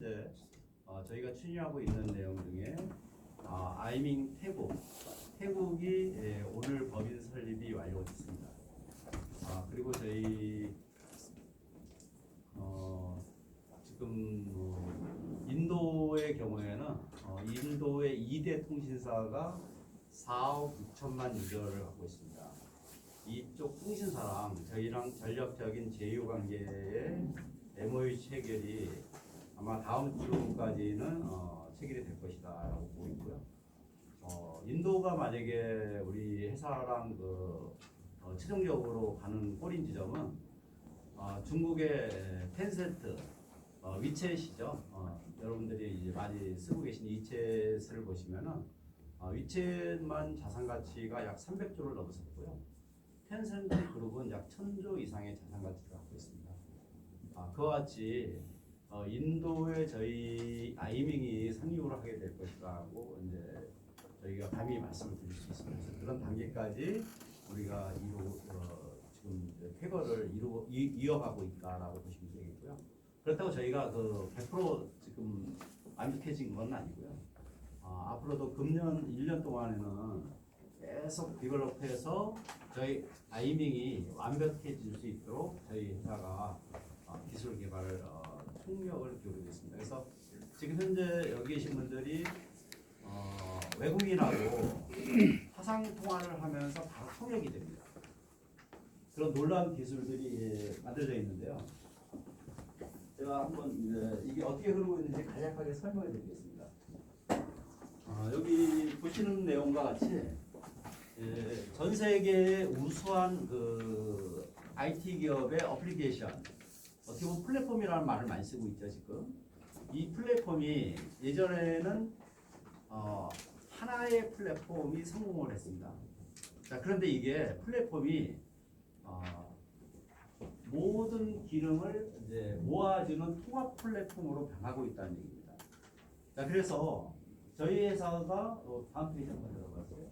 네, 어, 저희가 추진하고 있는 내용 중에 어, 아이밍 태국, 태국이 예, 오늘 법인 설립이 완료됐습니다. 아, 그리고 저희 어, 지금 뭐 인도의 경우에는 어, 인도의 2대 통신사가 4억 6천만 유저를 갖고 있습니다. 이쪽 통신사랑 저희랑 전략적인 제휴 관계의 MOU 체결이 아마 다음 주까지는 어, 체결이 될 것이다라고 보고 있고요. 어, 인도가 만약에 우리 회사랑 그 어, 최종적으로 가는 꼬린 지점은 어, 중국의 텐센트, 어, 위챗이죠. 어, 여러분들이 이제 많이 쓰고 계신 위챗을 보시면은 어, 위챗만 자산 가치가 약 300조를 넘었었고요. 텐센트 그룹은 약 1000조 이상의 자산 가치를 갖고 있습니다. 아, 그와 같이 어, 인도에 저희 아이밍이 상륙을 하게 될 것이라고 이제 저희가 감히 말씀을 드릴 수 있습니다. 그런 단계까지 우리가 이루 어, 지금 쾌거를 이루 이, 이어가고 있다라고 보시면 되겠고요. 그렇다고 저희가 그 100% 지금 완벽해진 건 아니고요. 어, 앞으로도 금년 1년 동안에는 계속 디벨롭해서 저희 아이밍이 완벽해질 수 있도록 저희 회사가 어, 기술 개발을 어, 총력을 기울이고 있습니다. 그래서 지금 현재 여기 계신 분들이 어, 외국인하고 화상 통화를 하면서 바로 통역이 됩니다. 그런 놀라운 기술들이 예, 만들어져 있는데요. 제가 한번 이제 이게 어떻게 흐르고 있는지 간략하게 설명해 드리겠습니다. 아, 여기 보시는 내용과 같이 예, 전 세계의 우수한 그 IT 기업의 어플리케이션 어떻게 보면 플랫폼이라는 말을 많이 쓰고 있죠 지금 이 플랫폼이 예전에는 어, 하나의 플랫폼이 성공을 했습니다. 자 그런데 이게 플랫폼이 어, 모든 기능을 이제 모아주는 통합 플랫폼으로 변하고 있다는 얘기입니다. 자 그래서 저희 회사가 어, 다음 페이지 한번 들어가세요.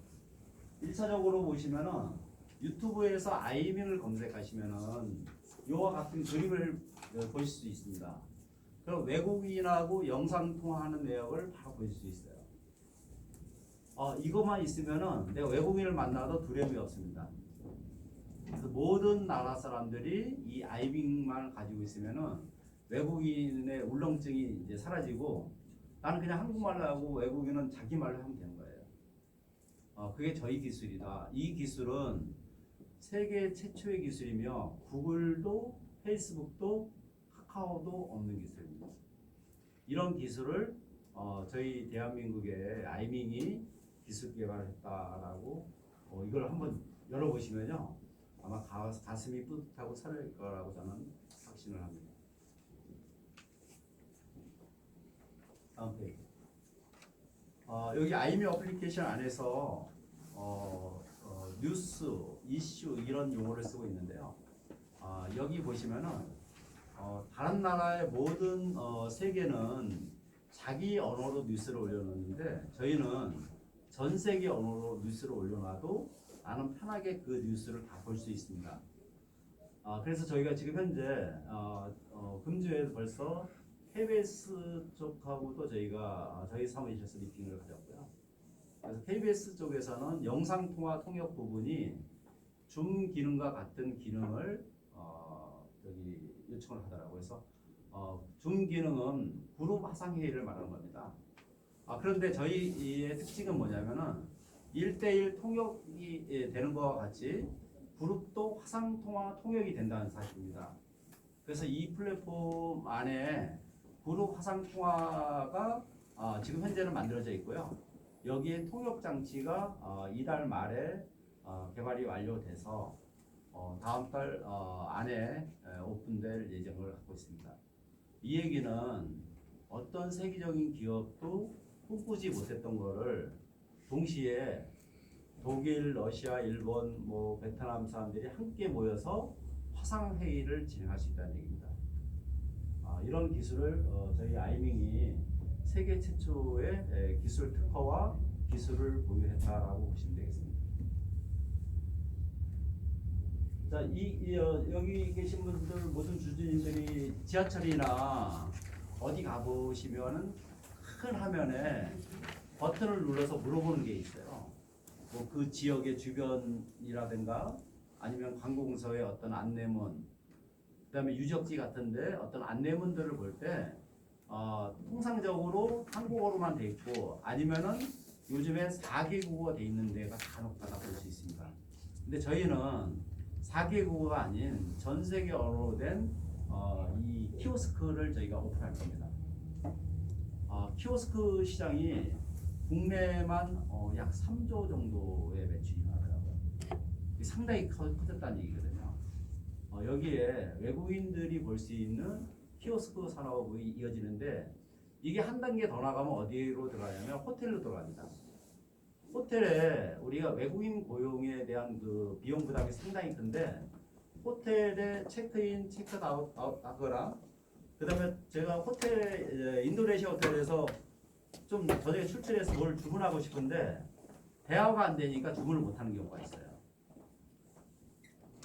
1차적으로 보시면은 유튜브에서 아이밍을 검색하시면은 이와 같은 그림을 어, 보실 수 있습니다. 그럼 외국인하고 영상 통화하는 내역을 바로 보실 수 있어요. 어, 이것만 있으면은 내가 외국인을 만나도 두려움이 없습니다. 그래서 모든 나라 사람들이 이 아이밍만 가지고 있으면은 외국인의 울렁증이 이제 사라지고 나는 그냥 한국말로 하고 외국인은 자기 말로 하면 되는 거예요. 어, 그게 저희 기술이다. 이 기술은 세계 최초의 기술이며 구글도 페이스북도 카카오도 없는 기술입니다. 이런 기술을 어, 저희 대한민국의 아이밍이 기술 개발했다라고 어, 이걸 한번 열어보시면요 아마 가, 가슴이 뿌듯하고 설렐 거라고 저는 확신을 합니다. 다음 페이지. 어, 여기 아이밍 어플리케이션 안에서 어, 어, 뉴스, 이슈 이런 용어를 쓰고 있는데요. 아, 여기 보시면은 어, 다른 나라의 모든 어, 세계는 자기 언어로 뉴스를 올려놓는데 저희는 전 세계 언어로 뉴스를 올려놔도 나는 편하게 그 뉴스를 다 볼 수 있습니다. 아, 그래서 저희가 지금 현재 어, 어, 금주에 벌써 KBS 쪽하고도 저희가 어, 저희 사무실에서 미팅을 가졌고요. 그래서 KBS 쪽에서는 영상 통화 통역 부분이 줌 기능과 같은 기능을 어, 저기 요청을 하더라고요. 그래서 어, 줌 기능은 그룹 화상 회의를 말하는 겁니다. 아, 그런데 저희의 특징은 뭐냐면은 1대1 통역이 예, 되는 것과 같이 그룹도 화상 통화 통역이 된다는 사실입니다. 그래서 이 플랫폼 안에 그룹 화상 통화가 어, 지금 현재는 만들어져 있고요. 여기에 통역 장치가 어, 이달 말에 어, 개발이 완료돼서 어, 다음 달 어, 안에 에, 오픈될 예정을 갖고 있습니다. 이 얘기는 어떤 세계적인 기업도 꿈꾸지 못했던 거를 동시에 독일, 러시아, 일본, 뭐 베트남 사람들이 함께 모여서 화상 회의를 진행할 수 있다는 얘기입니다. 아, 이런 기술을 어, 저희 아이밍이 세계 최초의 에, 기술 특허와 기술을 보유했다라고 보시면 되겠습니다. 자, 이, 이, 어, 여기 계신 분들 모든 주주님들이 지하철이나 어디 가보시면은 큰 화면에 버튼을 눌러서 물어보는 게 있어요. 뭐 그 지역의 주변이라든가 아니면 관공서의 어떤 안내문, 그다음에 유적지 같은데 어떤 안내문들을 볼때 어, 통상적으로 한국어로만 돼 있고 아니면은 요즘에 4개국어가 돼 있는 데가 간혹 가다 볼 수 있습니다. 근데 저희는 4개국어가 아닌 전 세계 언어로 된 어, 이 키오스크를 저희가 오픈할 겁니다. 어, 키오스크 시장이 국내만 어, 약 3조 정도의 매출이 나더라고요. 상당히 커, 커졌다는 얘기거든요. 어, 여기에 외국인들이 볼 수 있는 키오스크 산업이 이어지는데 이게 한 단계 더 나가면 어디로 들어가냐면 호텔로 들어갑니다. 호텔에 우리가 외국인 고용에 대한 그 비용 부담이 상당히 큰데 호텔에 체크인, 체크아웃 아웃 하거나 그다음에 제가 호텔 에, 인도네시아 호텔에서 좀 저녁에 출출해서 뭘 주문하고 싶은데 대화가 안 되니까 주문을 못 하는 경우가 있어요.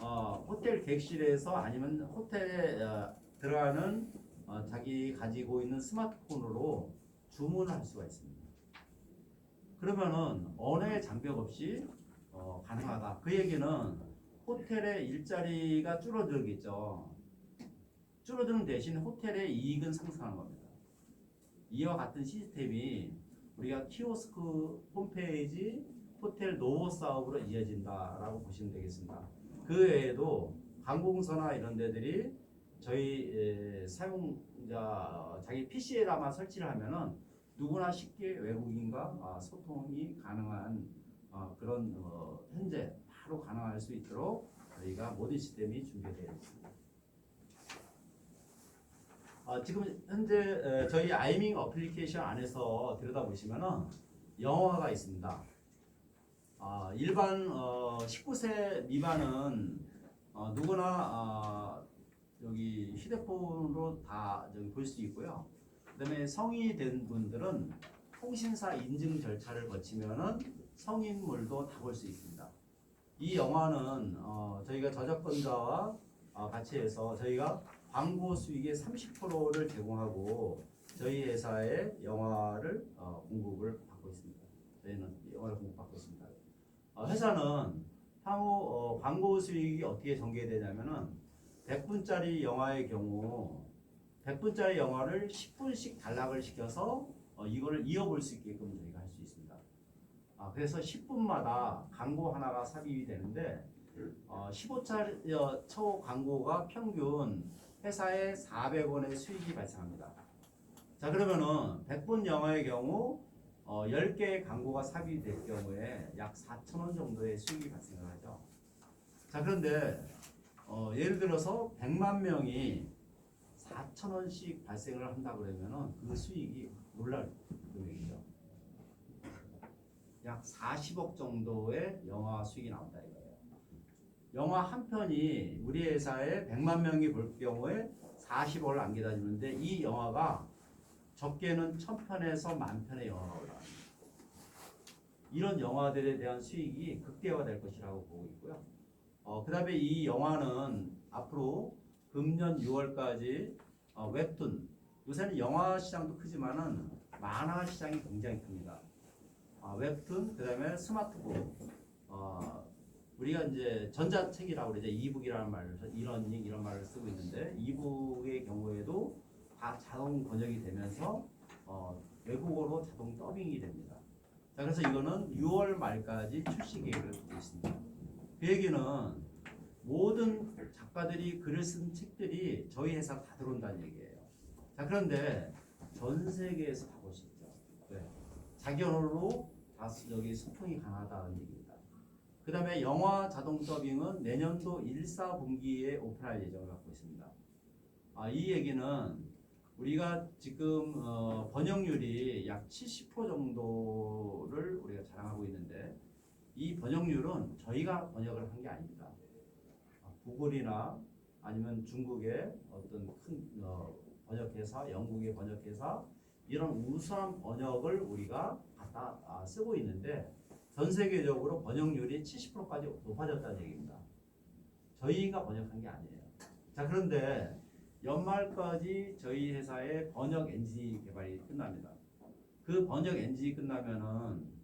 어, 호텔 객실에서 아니면 호텔에 어, 들어가는 어, 자기 가지고 있는 스마트폰으로 주문을 할 수가 있습니다. 그러면은 언어의 장벽 없이 어, 가능하다. 그 얘기는 호텔의 일자리가 줄어들겠죠. 줄어드는 대신 호텔의 이익은 상승하는 겁니다. 이와 같은 시스템이 우리가 키오스크 홈페이지 호텔 노보 사업으로 이어진다라고 보시면 되겠습니다. 그 외에도 항공사나 이런 데들이 저희 에, 사용자 자기 PC에다만 설치를 하면은 누구나 쉽게 외국인과 아, 소통이 가능한 아, 그런 어, 현재 바로 가능할 수 있도록 저희가 모든 시스템이 준비되어 있습니다. 아, 지금 현재 에, 저희 아이밍 어플리케이션 안에서 들여다보시면은 영어가 있습니다. 아, 일반 어, 19세 미만은 어, 누구나 아, 여기 휴대폰으로 다볼수 있고요. 그다음에 성인이 된 분들은 통신사 인증 절차를 거치면은 성인물도 다 볼 수 있습니다. 이 영화는 어, 저희가 저작권자와 어, 같이 해서 저희가 광고 수익의 30%를 제공하고 저희 회사의 영화를 어, 공급을 받고 있습니다. 저희는 영화를 공급받고 있습니다. 어, 회사는 향후 어, 광고 수익이 어떻게 전개되냐면은 100분짜리 영화의 경우 100분짜리 영화를 10분씩 단락을 시켜서 어, 이거를 이어볼 수 있게끔 저희가 할 수 있습니다. 아, 그래서 10분마다 광고 하나가 삽입이 되는데 어, 15차 어, 초 광고가 평균 회사에 400원의 수익이 발생합니다. 자 그러면은 100분 영화의 경우 어, 10개의 광고가 삽입이 될 경우에 약 4,000원 정도의 수익이 발생을 하죠. 자 그런데 어, 예를 들어서 100만 명이 4,000원씩 발생을 한다 그러면은 그 수익이 놀랄 금액이죠. 약 40억 정도의 영화 수익이 나온다 이거예요. 영화 한 편이 우리 회사에 100만 명이 볼 경우에 40억을 남겨다 주는데 이 영화가 적게는 1000편에서 만 편의 영화가 올라갑니다. 이런 영화들에 대한 수익이 극대화될 것이라고 보고 있고요. 어, 그 다음에 이 영화는 앞으로 금년 6월까지 어, 웹툰 요새는 영화 시장도 크지만은 만화 시장이 굉장히 큽니다. 아, 웹툰 그다음에 스마트북 어, 우리가 이제 전자책이라고 그러죠 이북이라는 말을 이런 이런 말을 쓰고 있는데 이북의 경우에도 다 자동 번역이 되면서 어, 외국어로 자동 더빙이 됩니다. 자 그래서 이거는 6월 말까지 출시 계획을 두고 있습니다. 그 얘기는 모든 작가들이 글을 쓴 책들이 저희 회사 다 들어온다는 얘기예요. 자 그런데 전 세계에서 다 볼 수 있죠. 네. 자기 언어로 다 여기 소통이 가능하다는 얘기입니다. 그 다음에 영화 자동 더빙은 내년도 1, 4분기에 오픈할 예정을 갖고 있습니다. 아, 이 얘기는 우리가 지금 어, 번역률이 약 70% 정도를 우리가 자랑하고 있는데 이 번역률은 저희가 번역을 한 게 아닙니다. 아, 구글이나 아니면 중국의 어떤 큰 어, 번역회사, 영국의 번역회사 이런 우수한 번역을 우리가 갖다 아, 쓰고 있는데 전 세계적으로 번역률이 70%까지 높아졌다는 얘기입니다. 저희가 번역한 게 아니에요. 자 그런데 연말까지 저희 회사의 번역 엔진이 개발이 끝납니다. 그 번역 엔진이 끝나면은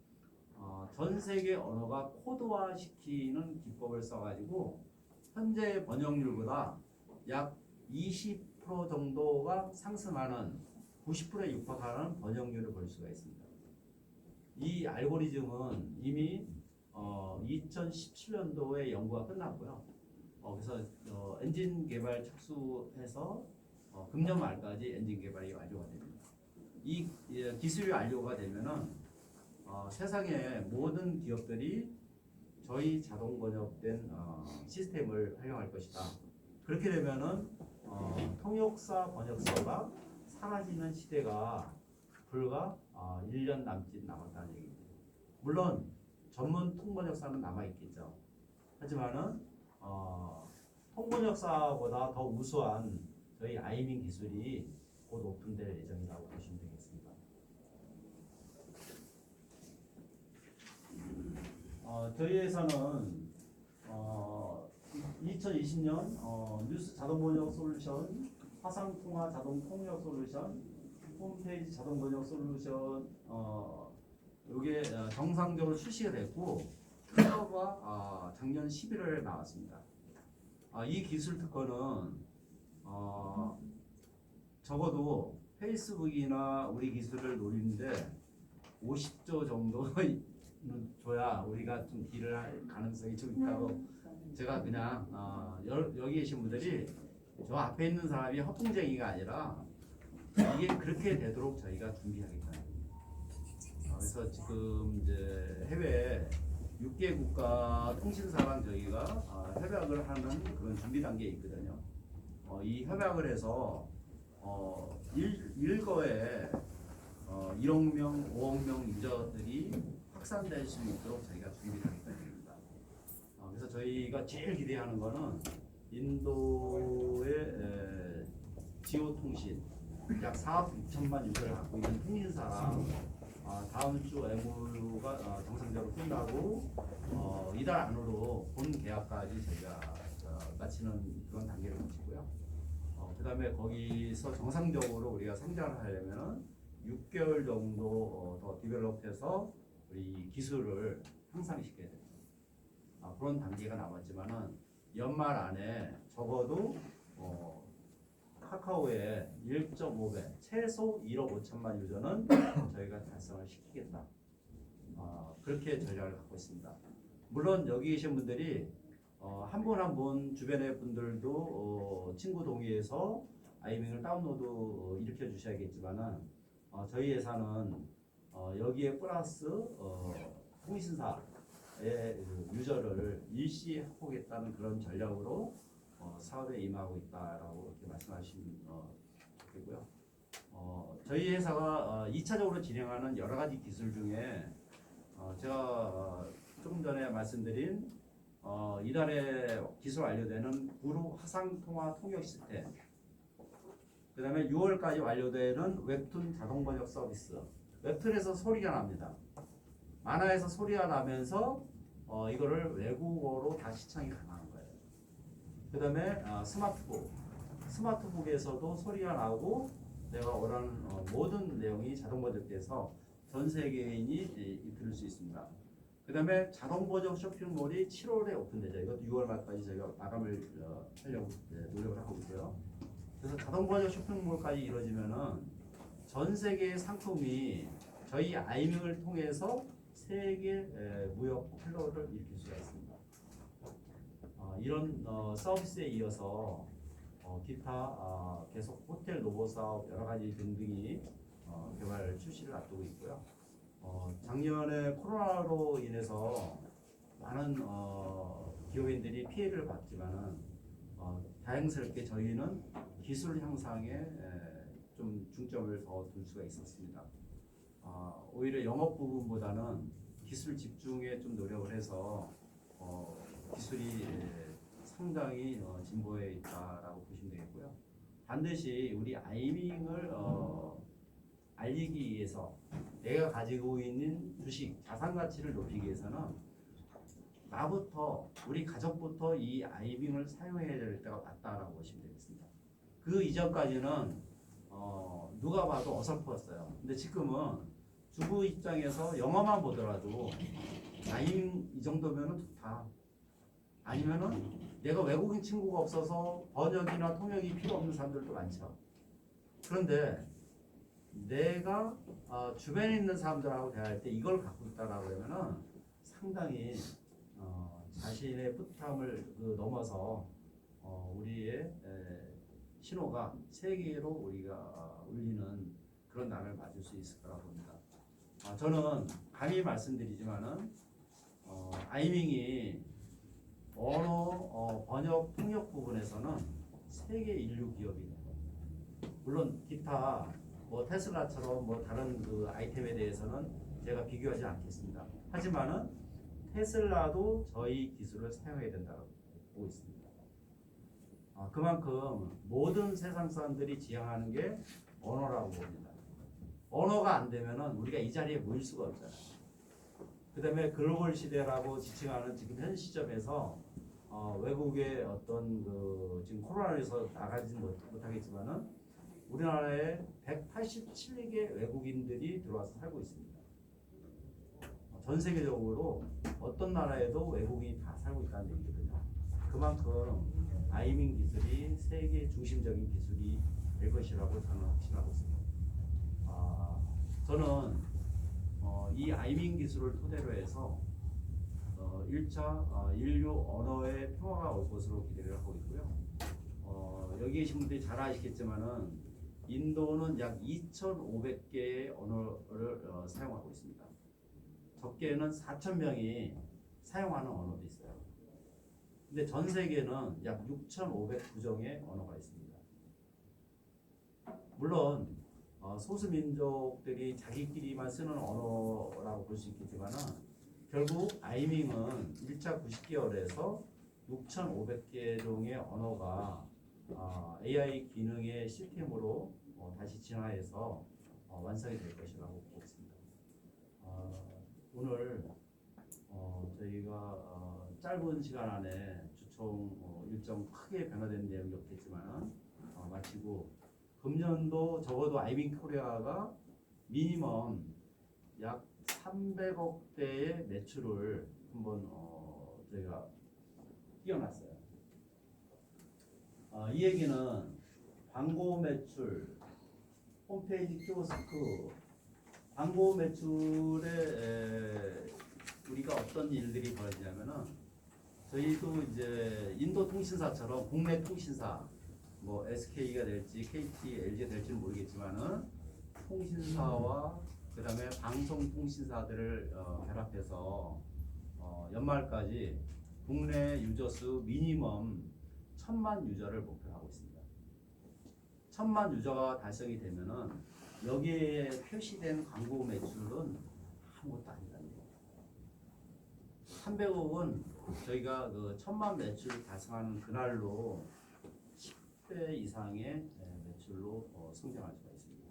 어, 전 세계 언어가 코드화 시키는 기법을 써가지고 현재 번역률보다 약 20% 정도가 상승하는 90%에 육박하는 번역률을 볼 수가 있습니다. 이 알고리즘은 이미 어, 2017년도에 연구가 끝났고요. 어, 그래서 어, 엔진 개발 착수해서 어, 금년 말까지 엔진 개발이 완료가 됩니다. 이 예, 기술이 완료가 되면은 어, 세상의 모든 기업들이 저희 자동 번역된 어, 시스템을 활용할 것이다. 그렇게 되면은 어, 통역사 번역사가 사라지는 시대가 불과 어, 1년 남짓 남았다는 얘기입니다. 물론 전문 통번역사는 남아 있겠죠. 하지만은 어, 통번역사보다 더 우수한 저희 아이밍 기술이 곧 오픈될 예정이라고 보시면 되겠습니다. 어, 저희 회사는 어, 2020년 어, 뉴스 자동 번역 솔루션, 화상 통화 자동 통역 솔루션, 홈페이지 자동 번역 솔루션 어, 이게 어, 정상적으로 출시가 됐고 특허가 아, 작년 11월에 나왔습니다. 아, 이 기술 특허는 어, 적어도 페이스북이나 우리 기술을 노리는데 50조 정도 는 줘야 우리가 좀 길을 할 가능성이 좀 있다고 제가 그냥 어, 여, 여기 계신 분들이 저 앞에 있는 사람이 허풍쟁이가 아니라 이게 그렇게 되도록 저희가 준비하겠다. 어, 그래서 지금 이제 해외 6개 국가 통신사랑 저희가 어, 협약을 하는 그런 준비 단계에 있거든요. 어, 이 협약을 해서 어, 일, 일거에 어, 1억 명, 5억 명 유저들이 확산될 수 있도록 저희가 준비하겠다입니다. 어, 그래서 저희가 제일 기대하는 거는 인도의 에, 지오 통신 약 4억 6천만 유저를 갖고 있는 통신사랑 어, 다음 주 MOU가 어, 정상적으로 끝나고 어, 이달 안으로 본 계약까지 저희가 어, 마치는 그런 단계를 거치고요. 어, 그 다음에 거기서 정상적으로 우리가 상장을 하려면은 6개월 정도 어, 더 디벨롭해서 우리 기술을 향상시켜야 됩니다. 아, 그런 단계가 남았지만은 연말 안에 적어도 어, 카카오의 1.5배 최소 1억 5천만 유저는 저희가 달성을 시키겠다. 어, 그렇게 전략을 갖고 있습니다. 물론 여기 계신 분들이 어, 한분 한 분 주변의 분들도 어, 친구 동의해서 아이밍을 다운로드 어, 일으켜 주셔야겠지만은 어, 저희 회사는 어, 여기에 플러스 어, 통신사의 그 유저를 일시 확보하겠다는 그런 전략으로 어, 사업에 임하고 있다라고 이렇게 말씀하시면 어, 좋겠고요. 어, 저희 회사가 어, 2차적으로 진행하는 여러 가지 기술 중에 어, 제가 어, 조금 전에 말씀드린 어, 이달에 기술 완료되는 구루 화상 통화 통역 시스템. 그 다음에 6월까지 완료되는 웹툰 자동 번역 서비스. 웹툰에서 소리가 납니다. 만화에서 소리가 나면서 어, 이거를 외국어로 다 시청이 가능한 거예요. 그 다음에 어, 스마트북. 스마트북에서도 소리가 나고 내가 원하는 어, 모든 내용이 자동 번역돼서 전 세계인이 이- 들을 수 있습니다. 그 다음에 자동 번역 쇼핑몰이 7월에 오픈되죠. 이것도 6월 말까지 저희가 마감을 어, 하려고 네, 노력을 하고 있고요. 그래서 자동 번역 쇼핑몰까지 이루어지면은 전 세계의 상품이 저희 아이밍을 통해서 세계 에, 무역 플로를 일으킬 수가 있습니다. 어, 이런 어, 서비스에 이어서 어, 기타 어, 계속 호텔 노보 사업 여러 가지 등등이 어, 개발 출시를 앞두고 있고요. 어, 작년에 코로나로 인해서 많은 어, 기업인들이 피해를 봤지만은 어, 다행스럽게 저희는 기술 향상에 에, 좀 중점을 더 둘 수가 있었습니다. 어, 오히려 영업 부분보다는 기술 집중에 좀 노력을 해서 어, 기술이 에, 상당히 어, 진보해 있다라고 보시면 되겠고요. 반드시 우리 아이밍을 어, 알리기 위해서 내가 가지고 있는 주식 자산 가치를 높이기 위해서는 나부터 우리 가족부터 이 아이빙을 사용해야 될 때가 왔다라고 보시면 되겠습니다. 그 이전까지는 어, 누가 봐도 어설펐어요. 근데 지금은 주부 입장에서 영어만 보더라도 아임 이 정도면은 좋다. 아니면은 내가 외국인 친구가 없어서 번역이나 통역이 필요 없는 사람들도 많죠. 그런데 내가 어, 주변에 있는 사람들하고 대화할 때 이걸 갖고 있다라고 그러면은 상당히 어, 자신의 뿌듯함을 그 넘어서 어, 우리의 에, 신호가 세계로 우리가 어, 울리는 그런 날을 맞을 수 있을 거라고 봅니다. 아, 저는 감히 말씀드리지만은 어, 아이밍이 언어 어, 번역 통역 부분에서는 세계 인류 기업이에요. 물론 기타 뭐 테슬라처럼 뭐 다른 그 아이템에 대해서는 제가 비교하지 않겠습니다. 하지만은 테슬라도 저희 기술을 사용해야 된다고 보고 있습니다. 아, 그만큼 모든 세상 사람들이 지향하는 게 언어라고 봅니다. 언어가 안 되면은 우리가 이 자리에 모일 수가 없잖아요. 그다음에 글로벌 시대라고 지칭하는 지금 현 시점에서 어, 외국의 어떤 그 지금 코로나에서 나가지는 못- 못하겠지만은 우리나라에 187개 외국인들이 들어와서 살고 있습니다. 어, 전 세계적으로 어떤 나라에도 외국인이 다 살고 있다는 얘기거든요. 그만큼 아이밍 기술이 세계 중심적인 기술이 될 것이라고 저는 확신하고 있습니다. 아, 저는 어, 이 아이밍 기술을 토대로 해서 어, 1차 어, 인류 언어의 평화가 올 것으로 기대를 하고 있고요. 어, 여기 계신 분들이 잘 아시겠지만은 인도는 약 2,500개의 언어를 어, 사용하고 있습니다. 적게는 4,000명이 사용하는 언어도 있어요. 근데 전 세계는 약 6,509종의 언어가 있습니다. 물론 어, 소수 민족들이 자기끼리만 쓰는 언어라고 볼 수 있겠지만은 결국 아이밍은 1차 90개월에서 6,500개 종의 언어가 어, AI 기능의 시스템으로 어, 다시 진화해서 어, 완성이 될 것이라고 보고 있습니다. 어, 오늘 어, 저희가 어, 짧은 시간 안에 주총 어, 일정 크게 변화된 내용이 없겠지만 어, 마치고 금년도 적어도 아이빙 코리아가 미니멈 약 300억 대의 매출을 한번 어, 저희가 띄워놨어요. 어, 이 얘기는 광고 매출, 홈페이지 키오스크, 광고 매출에 에, 우리가 어떤 일들이 벌어지냐면은 저희도 이제 인도 통신사처럼 국내 통신사 뭐 SK가 될지 KT, LG가 될지는 모르겠지만은 통신사와 그다음에 방송 통신사들을 어, 결합해서 어, 연말까지 국내 유저 수 미니멈 천만 유저를 목표로 하고 있습니다. 천만 유저가 달성이 되면은 여기에 표시된 광고 매출은 아무것도 거예요. 300억은 저희가 그 천만 매출 달성하는 그날로 10배 이상의 예, 매출로 어, 성장할 수가 있습니다.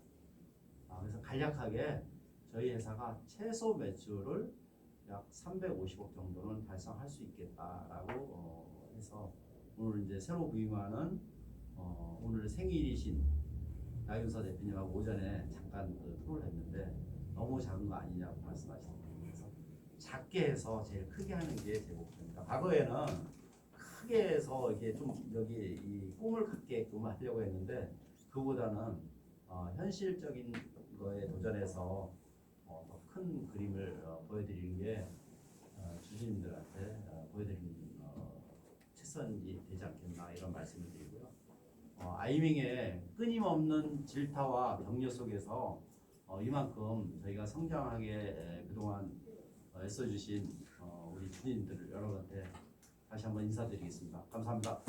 아, 그래서 간략하게 저희 회사가 최소 매출을 약 350억 정도는 달성할 수 있겠다라고 어, 해서 오늘 이제 새로 부임하는 어, 오늘 생일이신 나윤서 대표님하고 오전에 잠깐 그 토론을 했는데 너무 작은 거 아니냐고 말씀하시더라고요. 작게 해서 제일 크게 하는 게 제 목표입니다. 과거에는 크게 해서 이게 좀 여기 이 꿈을 갖게끔 하려고 했는데 그보다는 어, 현실적인 거에 도전해서 어, 더큰 그림을 어, 보여드리는 게 어, 주주님들한테 어, 보여드리는 어, 최선이 되지 않겠나 이런 말씀을 드리고요. 어, 아이밍의 끊임없는 질타와 격려 속에서 어, 이만큼 저희가 성장하게 에, 그동안 어, 애써주신 어, 우리 주주님들 여러분한테 다시 한번 인사드리겠습니다. 감사합니다.